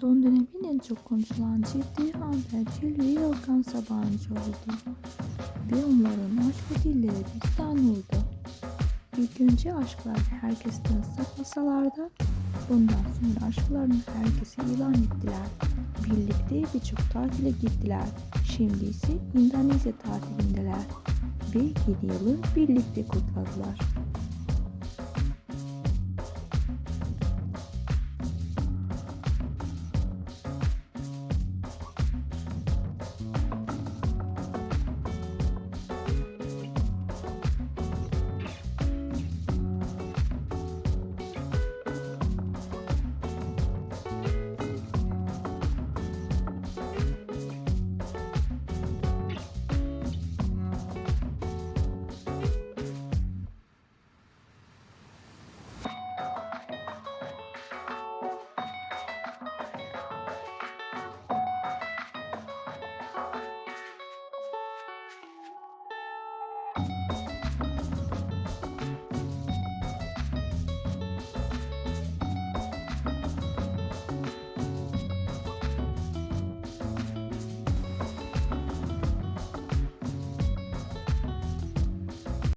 Son dönemin en çok konuşulan ciddi haber Cilve Yılgan Sabancı oldu. Ve onların aşk dilleri bizden oldu. İlk önce aşklarını herkesten saklasalar da bundan sonra aşklarını herkese ilan ettiler. Birlikte birçok tatile gittiler. Şimdi ise Endonezya tatilindeler. Ve yeni yılı birlikte kutladılar.